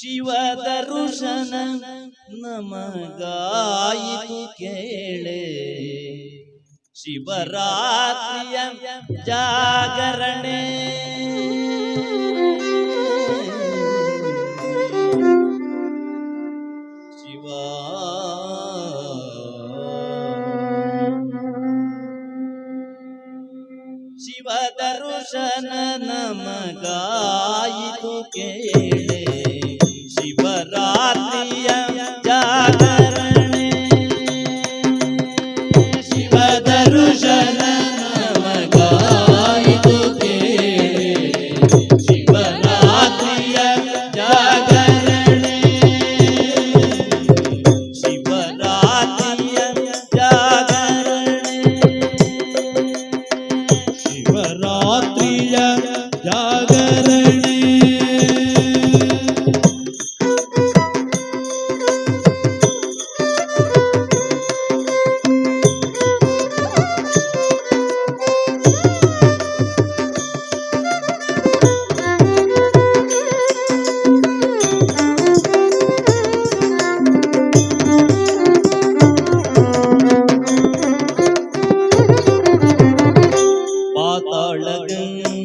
ಶಿವ ದರುಶನ ನಮಗಾಯಿತು ಕೇಳೆ. ಶಿವರಾತ್ರಿಯ ಜಾಗರಣೆ. ಶಿವ. ಶಿವ ನಮಗಾಯಿತು ಕೇಳೆ. அழகன்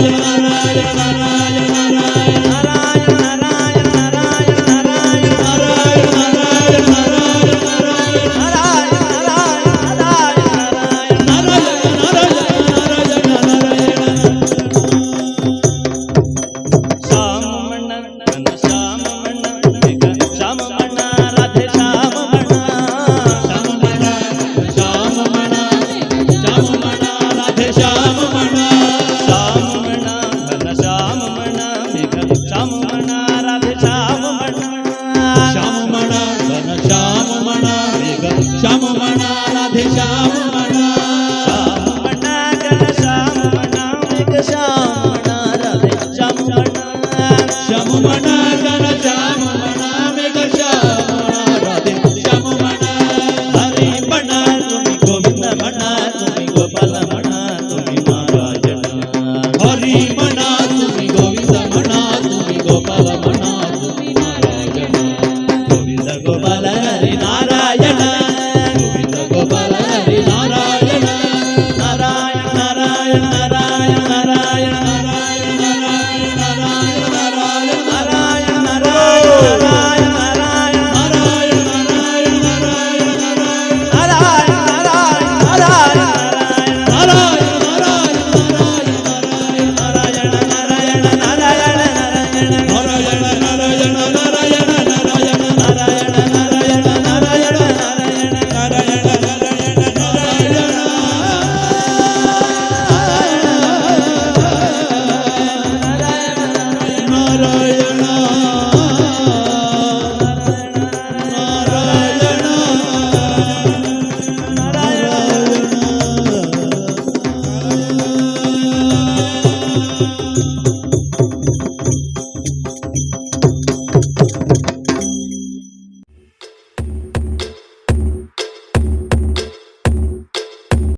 la la la la la